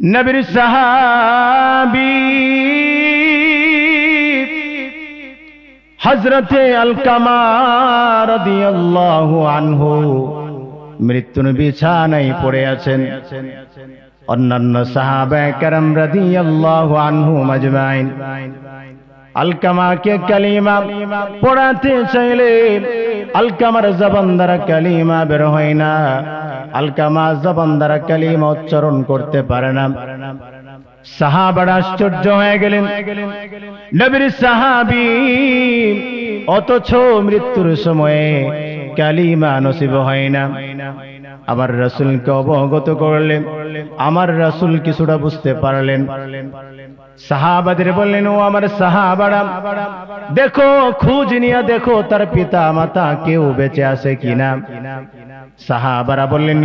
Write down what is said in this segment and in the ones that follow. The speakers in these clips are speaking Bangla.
নবীর সাহাবি। হজরতে আলকামার আনহু মৃত্যুর বিছানায় পড়ে আছেন। অন্যান্য সাহাবায়ে কেরাম রাদিয়াল্লাহু আনহু মাজমাইন। আলকামাকে কালিমা পড়াতে চাইলে আলকামার জবান দ্বারা কালিমা বের হয় না। আলকামা জবান দ্বারা কালিমা উচ্চারণ করতে পারে না। সাহাবারা আশ্চর্য হয়ে গেলেন। নবীর সাহাবি অথচ মৃত্যুর সময়ে কালিমা নসিব হয় না। আমার রাসূলকে অবগত করলেন। আমার রাসূল কিছুটা বুঝতে পারলেন। সাহাবাদের বললেন, ও আমার সাহাবারা, দেখো, খুঁজ নিয়ে দেখো, তার পিতা মাতা কেউ বেঁচে আছে কিনা? সাহাবারা বললেন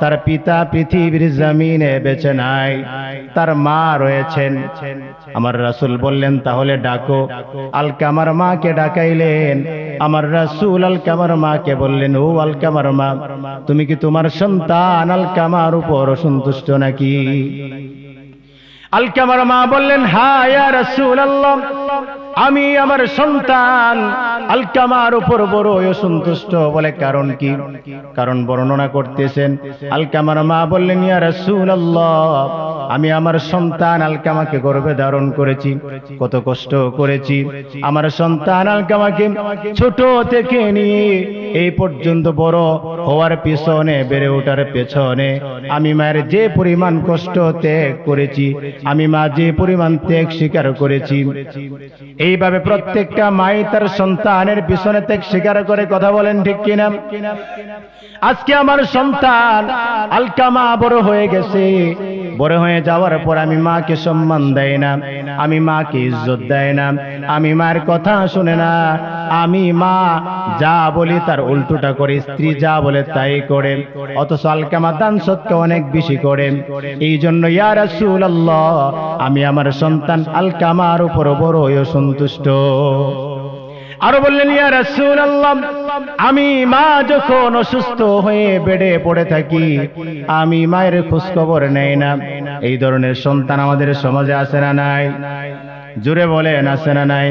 তার পিতা পৃথিবীর জমিনে বেঁচে নাই, তার মা রয়েছেন। আমার রাসূল বললেন, তাহলে ডাকো। আলকামার মাকে ডাকাইলেন। আমার রাসূল আলকামার মাকে বললেন, ও আলকামার মা, তুমি কি তোমার সন্তান আলকামার উপর অসন্তুষ্ট নাকি? আলকামার মা বললেন, হায়া রসুল আমি আমার সন্তান। আলকামার উপর বড় অসন্তুষ্ট বলে কারণ কি? কারণ বর্ণনা করতেছেন আলকামার মা বললেন, ইয়া রসুল আমি আমার সন্তান আলকামাকে গর্ভে ধারণ করেছি। কত কষ্ট করেছি। আমার সন্তান আলকামাকে ছোট থেকে নিয়ে এই পর্যন্ত বড় হওয়ার পিছনে, বেড়ে ওঠার পেছনে আমি মায়ের যে পরিমাণ কষ্ট ত্যাগ করেছি, আমি মা যে পরিমাণ ত্যাগ স্বীকার করেছি। এইভাবে প্রত্যেকটা মাই তার সন্তানের পিছনে ত্যাগ স্বীকার করে কথা বলেন ঠিক কিনা? আজকে আমার সন্তান আলকামা বড় হয়ে গেছে। বড় হয়ে যাওয়ার পর আমি মাকে সম্মান দেয় না। আমি মাকে ইজ্জত দেয় না। আমি মায়ের কথা শুনে না। আমি মা, যা বলি তার উল্টোটা করে, স্ত্রী যা বলে তাই করে। অথচ আলকামা দান সত্য অনেক বেশি করে। এই জন্য ইয়া রাসূলুল্লাহ, আমি আমার সন্তান আলকামার উপর বড় সন্তুষ্ট। আরও বললেন, ইয়া রাসূলুল্লাহ, আমি মা যখন অসুস্থ হয়ে বেডে পড়ে থাকি, আমি মায়ের খোঁজ খবর নেই না। এই ধরনের সন্তান আমাদের সমাজে আছে না নাই? জুড়ে বলেন, আছে না নাই?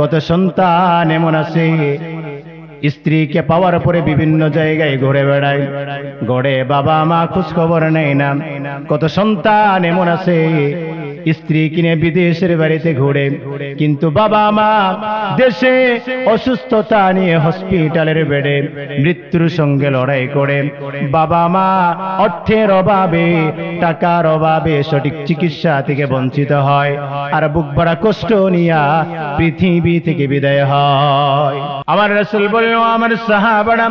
কত সন্তান এমন আছে, স্ত্রীকে পাওয়ার পরে বিভিন্ন জায়গায় ঘুরে বেড়ায়, গড়ে বাবা মা খোঁজ খবর নেই না। কত সন্তান এমন আছে স্ত্রী কিনে বিদেশের বাড়িতে ঘুরে। কিন্তু বাবা মা দেশে অসুস্থতা নিয়ে হসপিটালের বেডে মৃত্যুর সঙ্গে লড়াই করে। বাবা মা অর্থের অভাবে, টাকার অভাবে সঠিক চিকিৎসা থেকে বঞ্চিত হয় আর বুক ভরা কষ্ট নিয়া পৃথিবী থেকে বিদায় হয়। আমার রসুল বলল, আমার সাহাবাড়া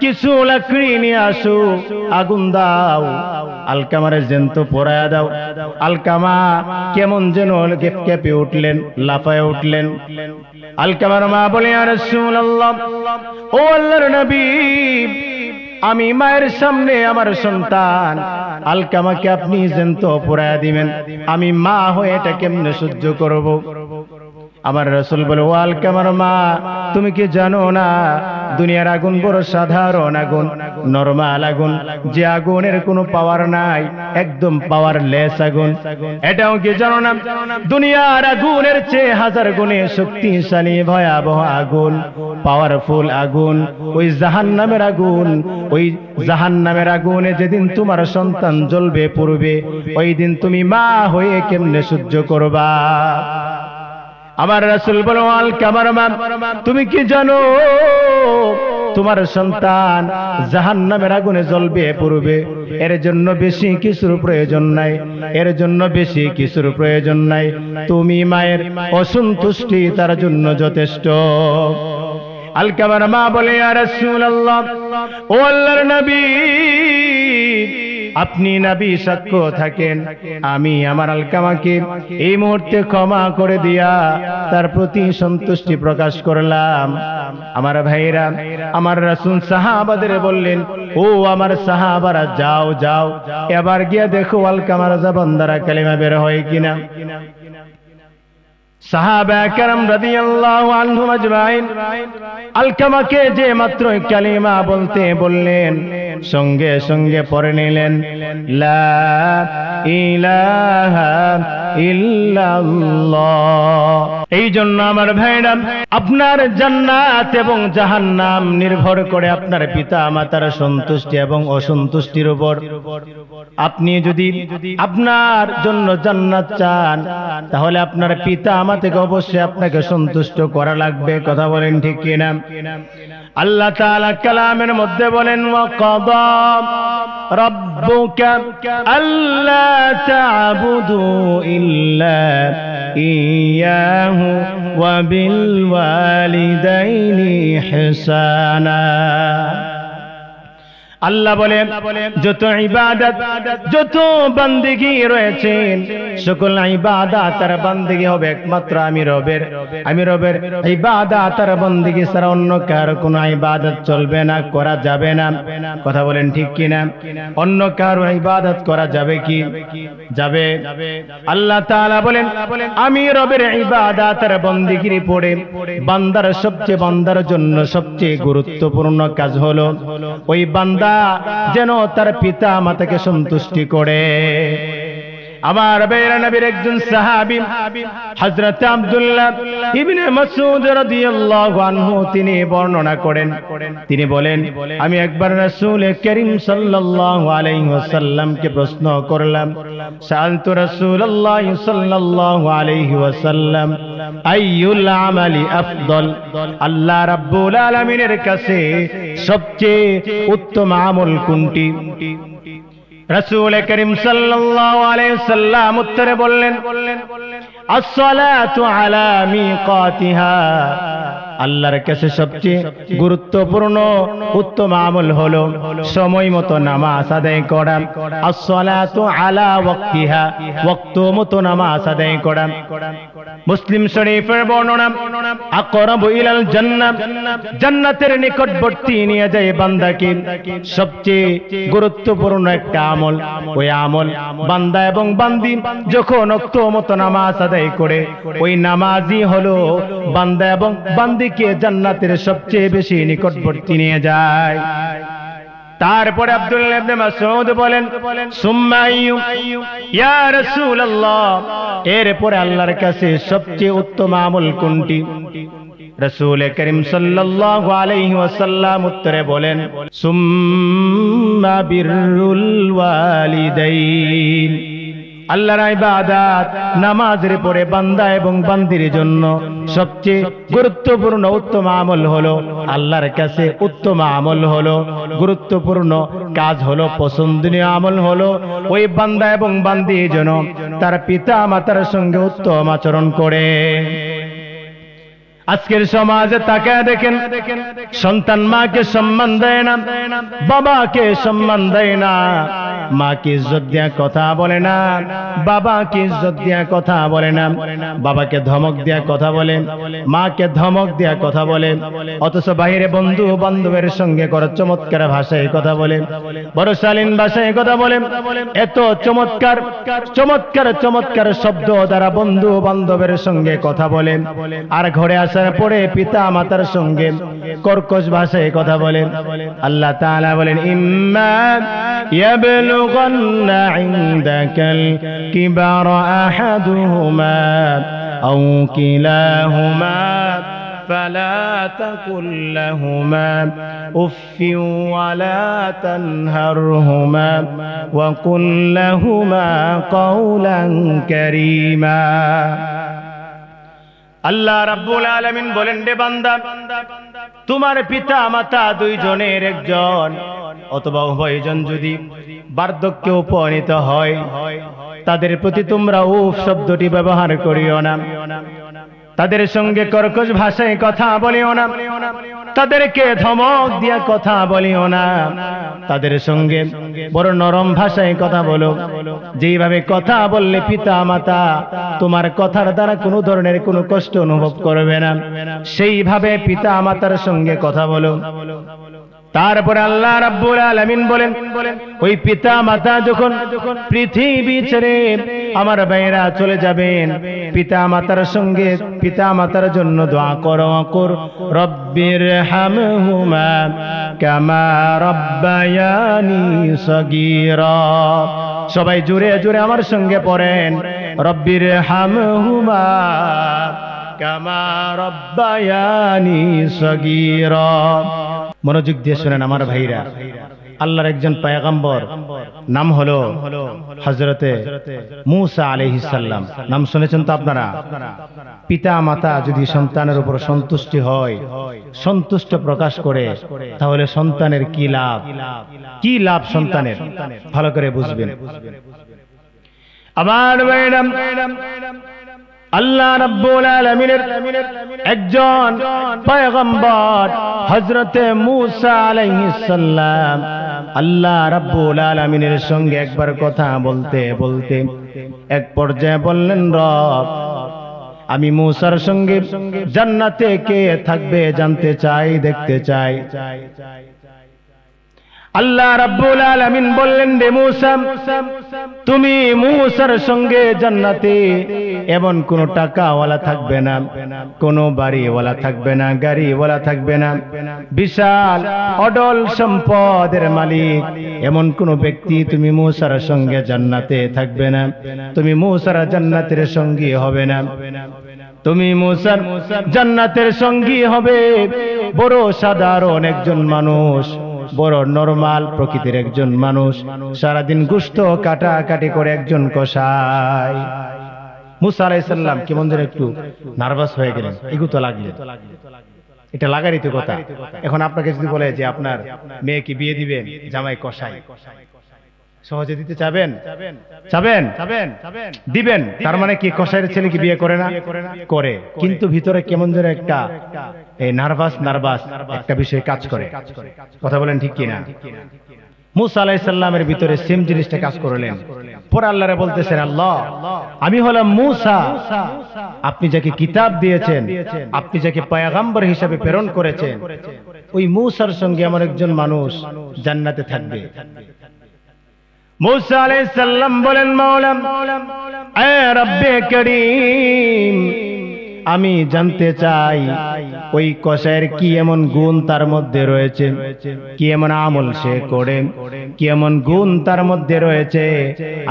কিছু লাকড়ি নিয়ে আসু, আগুন দাও আলকামারে জেন্ত পরায়া দাও আলকামা কেমন যেন কেঁপে উঠলেন, লাফায় উঠলেন। আলকামার মা বলে আর ও আল্লাহর নবী, আমি মায়ের সামনে আমার সন্তান। আলকামাকে আপনি জেন্ত পড়ায়া দিবেন। আমি মা হয়ে এটা কেমনে সহ্য করব? আমার রসুল বলে, ও আলকামার মা, তুমি কি জানো না দুনিয়ার আগুন বড় সাধারণ আগুন নরমাল আগুন। যে আগুনের কোনো পাওয়ার নাই, একদম পাওয়ার লেস আগুন। এটাও কি জানো না? দুনিয়ার আগুনের চেয়ে হাজার গুণে শক্তিশালী ভয়াবহ আগুন পাওয়ারফুল আগুন। ওই জাহান নামের আগুন, ওই জাহান নামের আগুনে যেদিন তোমার সন্তান জ্বলবে, পড়বে, ওই দিন তুমি মা হয়ে কেমনে সহ্য করবা? আমার রাসুল বলো, আল কামার তুমি কি জানো? তোমার সন্তান জাহান নামের আগুনে জ্বলবে, পড়বে। এর জন্য বেশি কিছুর প্রয়োজন নাই। এর জন্য বেশি কিছুর প্রয়োজন নাই। তুমি মায়ের অসন্তুষ্টি তার জন্য যথেষ্ট। আলকামার মা বলে আর ও আল্লাহর নবী আপনি নাবি সাক্ষ্য থাকেন। আমি আমার আলকামাকে এই মুহূর্তে ক্ষমা করে দিয়া তার প্রতি সন্তুষ্টি প্রকাশ করলাম। আমার ভাইরা আমার রাসুল সাহাবাদের বললেন, ও আমার সাহাবারা, যাও যাও। এবার গিয়া দেখো আলকামারা জবান দ্বারা কালিমা বের হয় কিনা? আলকামাকে যে মাত্র কালিমা বলতে বললেন সঙ্গে সঙ্গে পরে নিলেন ইলাহা ইল্লাল্লাহ। এই জন্য আমার ভাইরা, আপনার জান্নাত এবং জাহান্নাম নির্ভর করে আপনার পিতা মাতার সন্তুষ্টি এবং অসন্তুষ্টির উপর। আপনি যদি আপনার জন্য জান্নাত চান, তাহলে আপনার পিতা আমা থেকে অবশ্যই আপনাকে সন্তুষ্ট করা লাগবে। কথা বলেন ঠিক কিনা? আল্লাহ তাআলা কালামের মধ্যে বলেন ওয়াকাদা রাব্বুকা আল্লা ইয়াহু ওয়া বিল ওয়ালিদাইনি ইহসানা আল্লাহ বলে যত ইবাদত যত বান্দিগি রয়েছেন সকল ইবাদত আর বান্দিগি হবে একমাত্র আমি রবের। আমি রবের ইবাদত আর বান্দিগি ছাড়া অন্য কার কোনো ইবাদত চলবে না করা যাবে না। কথা বলেন ঠিক কি না অন্য কারও ইবাদত করা যাবে কি? যাবে। আল্লাহ তাআলা বলেন আমি রবের ইবাদত আর বান্দিগির পড়ে বান্দার সবচেয়ে বান্দার জন্য সবচেয়ে গুরুত্বপূর্ণ কাজ হলো ওই বান্দা যেন তার পিতা মাতাকে সন্তুষ্টি করে। আমার বেরা নবীর একজন সাহাবী, হযরত আব্দুল্লাহ ইবনে মাসউদ রাদিয়াল্লাহু আনহু তিনি বর্ণনা করেন। তিনি বলেন, আমি একবার রাসূল করিম সাল্লাল্লাহু আলাইহি ওয়াসাল্লামকে প্রশ্ন করলাম, সালতু রাসূলুল্লাহ সাল্লাল্লাহু আলাইহি ওয়াসাল্লাম, আইয়ুল আমালি আফদল? আল্লাহ রাব্বুল আলামিনের কাছে সবচেয়ে উত্তম আমল কোনটি? রসুল করিম সাল্লাল্লাহু আলাইহি সাল্লাম উত্তরে বললেন আসসালাতু আলা মিকাতিহা আল্লাহর কাছে সবচেয়ে গুরুত্বপূর্ণ উত্তম আমল হলো সময় মতো নামাজ আদায় করা। আসসালাতু আলা ওয়াক্তিহা, ওয়াক্ত মতো নামাজ আদায় করা। মুসলিম শরীফের বর্ণনা, আকরাবু ইলাল জান্নাহ, জান্নাতের নিকটবর্তী নিয়ে যায় বান্দাকে। সবচেয়ে গুরুত্বপূর্ণ একটা আমল, ওই আমল বান্দা এবং বান্দি যখন অক্ত মতো নামাজ আদায় করে, ওই নামাজই হলো বান্দা এবং বান্দিকে জান্নাতের সবচেয়ে বেশি নিকটবর্তী নিয়ে যায়। তারপরে বলেন এরপরে আল্লাহর কাছে সবচেয়ে উত্তম আমল কোনটি? রসুল করিম সাল্লাল্লাহু উত্তরে বলেন, সুম্মা বিররুল ওয়ালিদাইন। আল্লাহর ইবাদত নামাজের পরে বান্দা এবং বান্দির জন্য সবচেয়ে গুরুত্বপূর্ণ উত্তম আমল হলো আল্লাহর কাছে উত্তম আমল হলো। গুরুত্বপূর্ণ কাজ হলো পছন্দনীয় আমল হলো। ওই বান্দা এবং বান্দি যেন তার পিতা মাতার সঙ্গে উত্তম আচরণ করে। আজকের সমাজে তাকে দেখেন, সন্তান মাকে সম্মান দেয় না, বাবাকে সম্মান দেয় না মাকে ইজ্জত দিয়া কথা বলে না, বাবাকে ইজ্জত দিয়া কথা বলে না, বাবাকে ধমক দিয়া কথা বলে, মাকে ধমক দিয়া কথা বলে, অথচ বাইরে বন্ধু বান্ধবের সঙ্গে কর চমৎকার ভাষায় কথা বলে, বড় শালীন ভাষায় কথা বলে, এত চমৎকার চমৎকার চমৎকার শব্দ দ্বারা বন্ধু বান্ধবের সঙ্গে কথা বলে, আর ঘরে আসার পরে পিতা মাতার সঙ্গে কর্কশ ভাষায় কথা বলে, আল্লাহ তাআলা বলেন, ইম্মা ইয়াবলুগান্না ইনদাকাল কিবারা আহাদুহুমা আও কিলাহুমা فلا تقل لهما اف ولا تنهرهما وقل لهما قولا كريما আল্লাহ রাব্বুল আলামিন বলেন রে বান্দা তোমার পিতা মাতা দুইজনের একজন। অথবা উভয়জন যদি বার্ধক্যে উপনীত হয়, তাদের প্রতি তোমরা উফ শব্দটি ব্যবহার করিও না। তাদের সঙ্গে কর্কশ ভাষায় কথা বলিও না। তাদেরকে ধমক দিয়া কথা বলিও না। তাদের সঙ্গে বড় নরম ভাষায় কথা বলো। যেইভাবে কথা বললে পিতা মাতা তোমার কথার দ্বারা কোনো ধরনের কোনো কষ্ট অনুভব করবে না। সেইভাবে পিতা মাতার সঙ্গে কথা বলো। তারপরে আল্লাহ রাব্বুল আলামিন বলেন, ওই পিতা মাতা যখন পৃথিবী ছেড়ে আমার ভাইরা চলে যাবেন, পিতা মাতার সঙ্গে পিতা মাতার জন্য দোয়া করো কর রব্বির হামহুমা কামা রব্বায়ানি সগীরা। সবাই জুড়ে জুড়ে আমার সঙ্গে পড়েন রব্বির হামহুমা কামা রব্বায়ানি সগীরা। মনোযোগ দিয়ে শোনেন আমার ভাইরা। আল্লাহর একজন পায়গাম্বর, নাম হলো হজরতে মুসা আলহিসাল্লাম নাম শুনেছেন তো আপনারা? পিতা মাতা যদি সন্তানের উপর সন্তুষ্টি হয়, সন্তুষ্ট প্রকাশ করে, তাহলে সন্তানের কি লাভ? কি লাভ সন্তানের? ভালো করে বুঝবেন। ম্যাডাম আল্লাহ রাব্বুল আলামিনের একজন পয়গম্বর হযরতে মূসা আলাইহিস সালাম। আল্লাহ রাব্বুল আলামিনের সঙ্গে একবার কথা বলতে বলতে এক পর্যায়ে বললেন, রব, আমি মূসার সঙ্গে জান্নাতে কে থাকবে জানতে চাই, দেখতে চাই। আল্লাহ রাব্বুল আলামিন বললেন রে মূসা, তুমি মূসার সঙ্গে জান্নাতে এমন কোন টাকাওয়ালা থাকবে না, কোন বাড়িওয়ালা থাকবে না, গাড়িওয়ালা থাকবে না। বিশাল, অডল সম্পদের মালিক, এমন কোন ব্যক্তি তুমি মূসার সঙ্গে জান্নাতে থাকবে না। তুমি মূসার জান্নাতের সঙ্গী হবে না। তুমি মুসার জান্নাতের সঙ্গী হবে। বড় সাধারণ একজন মানুষ। বড় নরমাল প্রকৃতির একজন মানুষ। সারাদিন গুস্ত, কাটাকাটি করে একজন কষাই মুসা আলাইসাল্লাম কেমন যেন একটু নার্ভাস হয়ে গেলেন? এগুতো লাগলেন এটা লাগারই তো কথা। এখন আপনাকে যদি বলে যে আপনার মেয়েকে বিয়ে দিবেন জামাই কষাই সহজে দিতে চাবেন? চাবেন। দিবেন? তার মানে কি কষাইয়ের ছেলে কি বিয়ে করে না? করে কিন্তু ভিতরে কেমন যেন একটা এই নার্ভাস নার্ভাস একটা বিষয় কাজ করে। কথা বলেন ঠিক কিনা? মুসা আলাইসাল্লামের ভিতরে সেম জিনিসটা কাজ করলেন। পরে আল্লাহরে বলতেছেন আল্লাহ আমি হলাম মুসা। আপনি যাকে কিতাব দিয়েছেন আপনি যাকে পায়াগাম্বর হিসাবে প্রেরণ করেছেন ওই মুসার সঙ্গে আমার একজন মানুষ জান্নাতে থাকবে। মুসা বলেন করিম, আমি জানতে চাই ওই কষায়ের কি এমন গুণ তার মধ্যে রয়েছে? কি এমন আমল সে করে? কি এমন গুণ তার মধ্যে রয়েছে?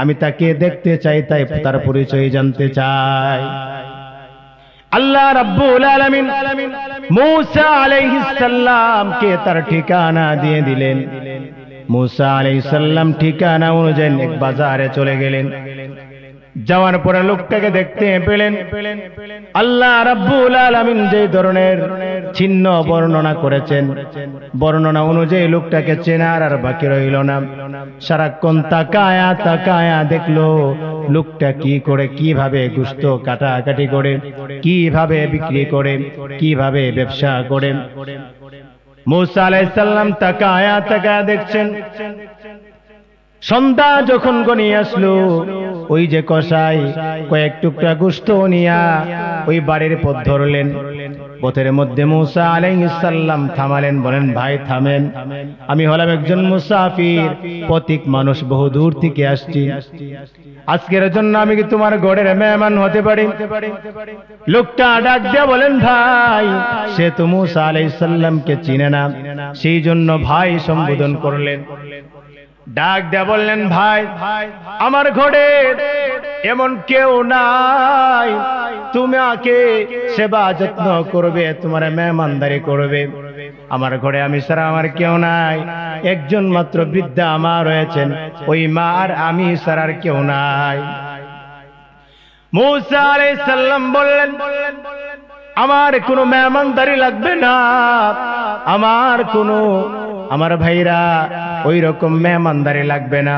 আমি তাকে দেখতে চাই, তাই তার পরিচয় জানতে চাই। আল্লাহ রাব্বুল আলামিন মূসা আলাইহিস সালামকে তার ঠিকানা দিয়ে দিলেন। মুসা আলাইসাল্লাম ঠিকানা অনুযায়ী এক বাজারে চলে গেলেন। যাওয়ার পরে লোকটাকে দেখতে পেলেন, আল্লাহ রাব্বুল আলামিন যে ধরনের চিহ্ন বর্ণনা করেছেন, বর্ণনা অনুযায়ী লোকটাকে চেনার আর বাকি রইল না। সারাক্ষণ তাকায়া তাকায়া দেখল, লোকটা কি করে, কীভাবে গুস্ত কাটাকাটি করে, কীভাবে বিক্রি করে, কীভাবে ব্যবসা করে। মুসা আলাইসাল্লাম তাকায়া তাকায়া দেখছেন। সন্ধ্যা যখন গনিয়ে আসলো ওই যে কষাই কয়েক টুকরা গুস্ত নিয়া ওই বাড়ির পথ ধরলেন। পথের মধ্যে মুসা আলাইসাল্লাম থামালেন, বলেন, ভাই, থামেন। আমি হলাম একজন মুসাফির প্রতীক মানুষ, বহু দূর থেকে আসছি। আজকের জন্য আমি কি তোমার গড়ের মেহমান হতে পারি? লোকটা ডাক দিয়া বলেন, ভাই, সে তো মুসা আলাইসাল্লামকে চিনে না। সেই জন্য ভাই সম্বোধন করলেন। ডাক দেয়া বললেন, ভাই, আমার ঘরে এমন কেউ নাই। তুমি আকে সেবা যত্ন করবে, তোমার মেহমানদারি করবে। আমার ঘরে আমি সারা আমার কেউ নাই। একজন মাত্র বৃদ্ধা মা রয়েছেন, ওই মা আর আমি সারার কেউ নাই। মুসা সালাম বললেন, আমার কোনো মেহমানদারি লাগবে না। আমার কোনো আমার ভাইরা ওই রকম মেহমানদারি লাগবে না।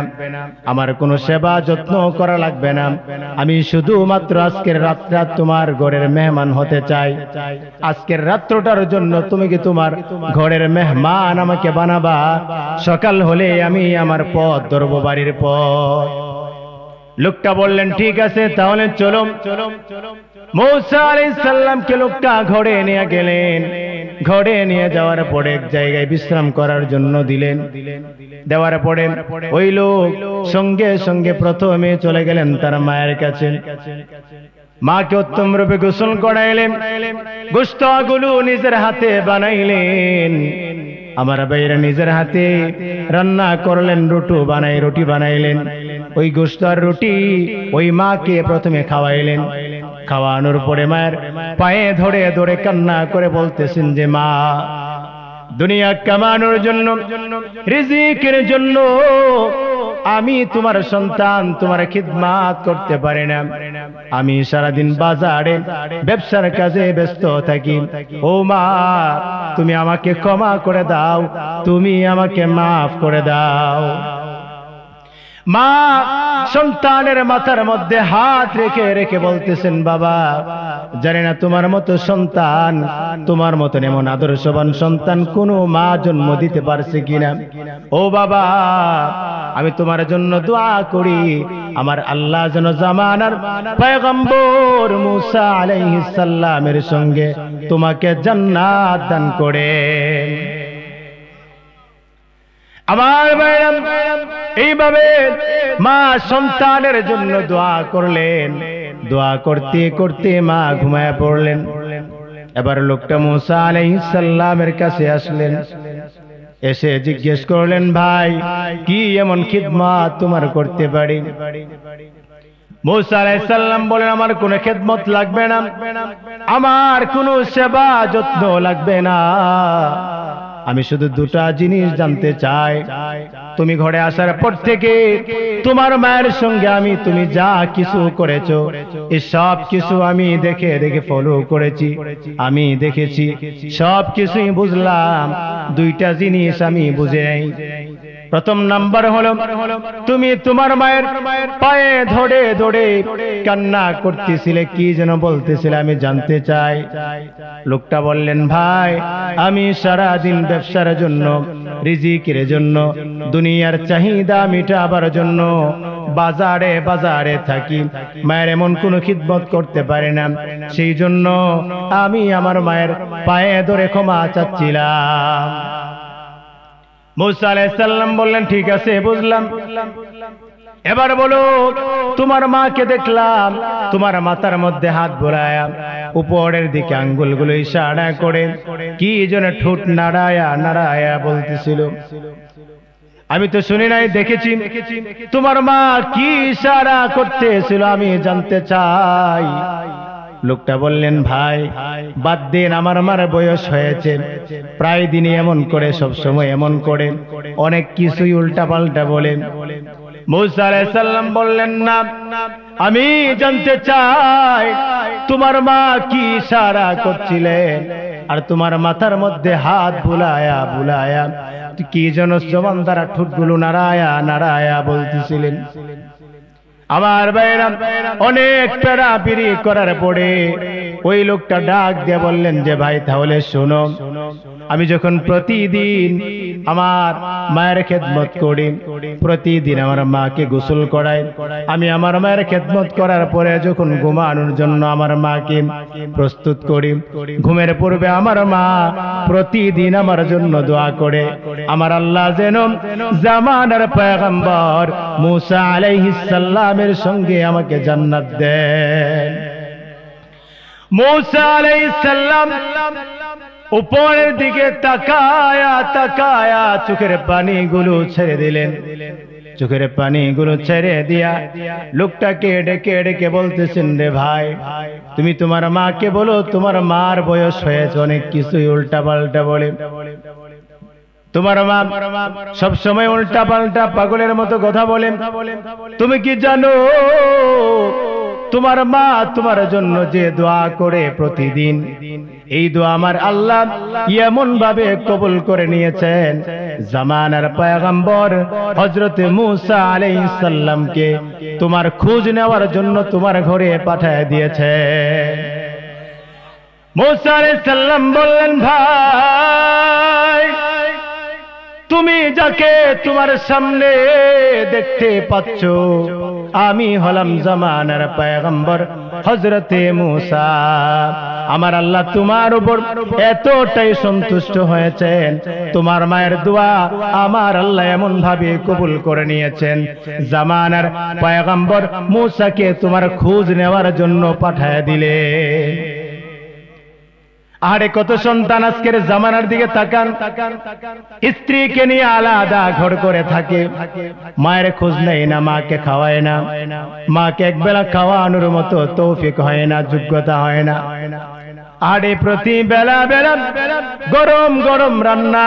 আমার কোনো সেবা যত্ন করা লাগবে না। আমি শুধুমাত্র আজকের রাতটা তোমার ঘরের মেহমান হতে চাই। আজকের রাত্রটার জন্য তুমি কি তোমার ঘরের মেহমান আমাকে বানাবা? সকাল হলে আমি আমার পথ ধরবো বাড়ির পথ। লোকটা বললেন, ঠিক আছে, তাহলে চলো মৌসা আলাইহিস সালামকে লোকটা ঘরে নিয়ে গেলেন। ঘরে নিয়ে যাওয়ার পরে এক জায়গায় বিশ্রাম করার জন্য দিলেন। দেওয়ার পরে ওই লোক সঙ্গে সঙ্গে প্রথমে চলে গেলেন তার মায়ের কাছে। মাকে উত্তম রূপে গোসল করাইলেন। গুস্তগুলো নিজের হাতে বানাইলেন। আমার বাইরে নিজের হাতে রান্না করলেন, রুটু বানাই, রুটি বানাইলেন। ওই গোস্ত আর রুটি ওই মাকে প্রথমে খাওয়াইলেন। খাওয়ানোর পরে মায়ের পায়ে ধরে ধরে কান্না করে বলতেছেন যে মা, দুনিয়া কামানোর জন্য, রিজিকের জন্য আমি তোমার সন্তান, তোমার খিদমাত করতে পারি না। আমি সারাদিন বাজারে ব্যবসার কাজে ব্যস্ত থাকি। ও মা, তুমি আমাকে ক্ষমা করে দাও, তুমি আমাকে মাফ করে দাও। মা সন্তানের মাথার মধ্যে হাত রেখে রেখে বলতেছেন, বাবা, জানি না তোমার মতো সন্তান, তোমার মতন এমন আদর্শবান সন্তান কোনো মা জন্ম দিতে পারছে কিনা? ও বাবা, আমি তোমার জন্য দোয়া করি, আমার আল্লাহ যেন জামানার পয়গম্বর মুসা আলাইহিস সালামের সঙ্গে তোমাকে জান্নাত দান করে আমার বাইরাম এইভাবে মা সন্তানের জন্য দোয়া করলেন। দোয়া করতে করতে মা ঘুমায় পড়লেন। এবার লোকটা মুসা আলাইহিস সালামের কাছে আসলেন। এসে জিজ্ঞেস করলেন, ভাই, কি এমন খিদমত তোমার করতে পারি? মৌসা আলাইসাল্লাম বলেন, আমার কোনো খেদমত লাগবে না। আমার কোনো সেবা যত্ন লাগবে না। আমি শুধু দুটা জিনিস জানতে চাই। তুমি ঘরে আসার পর থেকে তোমার মায়ের সঙ্গে আমি তুমি যা কিছু করেছ সব কিছু আমি দেখে দেখে ফলো করেছি। আমি দেখেছি, সব কিছুই বুঝলাম, দুইটা জিনিস আমি বুঝে প্রথম নাম্বার হলো, তুমি তোমার মায়ের পায়ে ধরে ধরে কান্না করতেছিলে, কি যেন বলতেছিলে আমি জানতে চাই। লোকটা বললেন, ভাই, আমি সারা দিন ব্যবসার জন্য, রিজিকের জন্য, দুনিয়ার চাহিদা মিটাবার জন্য বাজারে বাজারে থাকি। মায়ের এমন কোনো খিদমত করতে পারে না। সেই জন্য আমি আমার মায়ের পায়ে ধরে ক্ষমা চাচ্ছিলাম। মুসা আলাইসাল্লাম বললেন, ঠিক আছে, বুঝলাম। এবার বলো, তোমার মাকে দেখলাম, তোমার মাথার মধ্যে হাত বোলায়া, উপরের দিকে আঙ্গুলগুলো ইশারা করে কি যেন ঠোঁট নাড়ায়া নাড়ায়া বলতেছিল। আমি তো শুনি নাই, দেখেছি। তোমার মা কি ইশারা করতেছিল আমি জানতে চাই। লোকটা বললেন, ভাই, বাদ দিন, আমার আমার বয়স হয়েছে। প্রায় দিনই এমন করে, সব সময় এমন করে। অনেক কিছুই উল্টা পাল্টা বলেন মুসা আলাইসাল্লাম বললেন, না, আমি জানতে চাই, তোমার মা কি ইশারা করছিলেন? আর তোমার মাথার মধ্যে হাত বুলায়া বুলায়া, কি যেন জবান দ্বারা ঠোঁটগুলো নাড়ায়া নাড়ায়া বলতেছিলেন। আমার বাইরা অনেক পেড়া পিড়ি করার পরে ওই লোকটা ডাক দিয়ে বললেন যে, ভাই, তাহলে শোনো। আমি যখন প্রতিদিন আমার মায়ের খেদমত করি প্রতিদিন আমার মাকে গোসল করাই। আমি আমার মায়ের খেদমত করার পরে যখন ঘুমানোর জন্য আমার মাকে প্রস্তুত করি। ঘুমের পূর্বে আমার মা প্রতিদিন আমার জন্য দোয়া করে। আমার আল্লাহ যেন জামানার পয়গম্বর মুসা আলাইহিস সালামের সঙ্গে আমাকে জান্নাত দেন। মুসা আলাইহিস সালাম উপরের দিকে তাকায়া তাকায়া চোখের পানিগুলো ছেড়ে দিলেন। চোখের পানিগুলো ছেড়ে দিয়া লোকটাকে ডেকে ডেকে বলতেছেন, রে ভাই, তুমি তোমার মাকে বলো, তোমার মার বয়স হয়েছে, অনেক কিছুই উল্টা পাল্টা বলে। তোমার মা সব সময় উল্টা পাল্টা পাগলের মতো কথা বলে। তুমি কি জানো, তোমার মা তোমার জন্য যে দোয়া করে প্রতিদিন এই দোয়া আমার আল্লাহ এমন ভাবে কবুল করে নিয়েছেন। জামানার পায়গাম্বর হজরত মুসা আলাই সাল্লামকে তোমার খোঁজ নেওয়ার জন্য তোমার ঘরে পাঠায় দিয়েছে মুসা আলাই সাল্লাম বললেন, ভাই তুমি যাকে তোমার সামনে দেখতে পাচ্ছ, আমি হলাম জামানার পায়গম্বর হজরতে মুসা। আমার আল্লাহ তোমার উপর এতটাই সন্তুষ্ট হয়েছেন। তোমার মায়ের দোয়া আমার আল্লাহ এমন ভাবে কবুল করে নিয়েছেন। জামানার পায়গম্বর মুসাকে তোমার খোঁজ নেওয়ার জন্য পাঠায় দিলে। আরে কত সন্তান আজকের জামানার দিকে তাকান। স্ত্রীকে নিয়ে আলাদা ঘর করে থাকে। মায়ের খোঁজ নেই না, মাকে খাওয়ায় না। মাকে একবেলা খাওয়ানোর মতো তৌফিক হয় না, যোগ্যতা হয় না। আরে প্রতি বেলা বেলা গরম গরম রান্না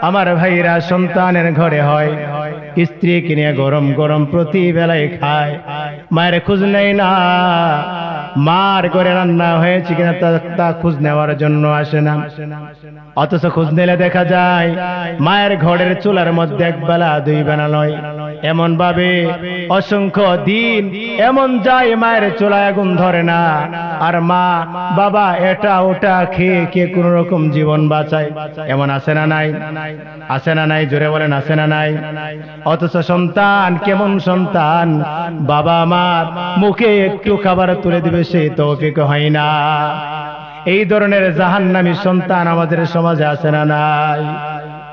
আমার ভাইরা সন্তানের ঘরে হয়। স্ত্রীকে নিয়ে গরম গরম প্রতি বেলায় খায়। মায়ের খোঁজ নেই না। মার ঘরে রান্না হয়েছে কিনা তা খোঁজ নেওয়ার জন্য আসে না। অথচ খোঁজ নিলে দেখা যায়, মায়ের ঘরের চুলার মধ্যে এক বেলা দুই বেলা নয়। এমন ভাবে অসংখ্য দিন এমন যায় মায়ের চুলায় আগুন ধরে না। আর মা, বাবা, এটা ওটা খেয়ে কে কোন রকম জীবন বাঁচায়? এমন আছে না নাই? আছে না নাই? জোরে বলেন, আছে না নাই? অথচ সন্তান, কেমন সন্তান? বাবা মার মুখে একটু খাবার তুলে দিবে সেই তৌফিক হয় না। এই ধরনের জাহান্নামী সন্তান আমাদের সমাজে আসে না নাই?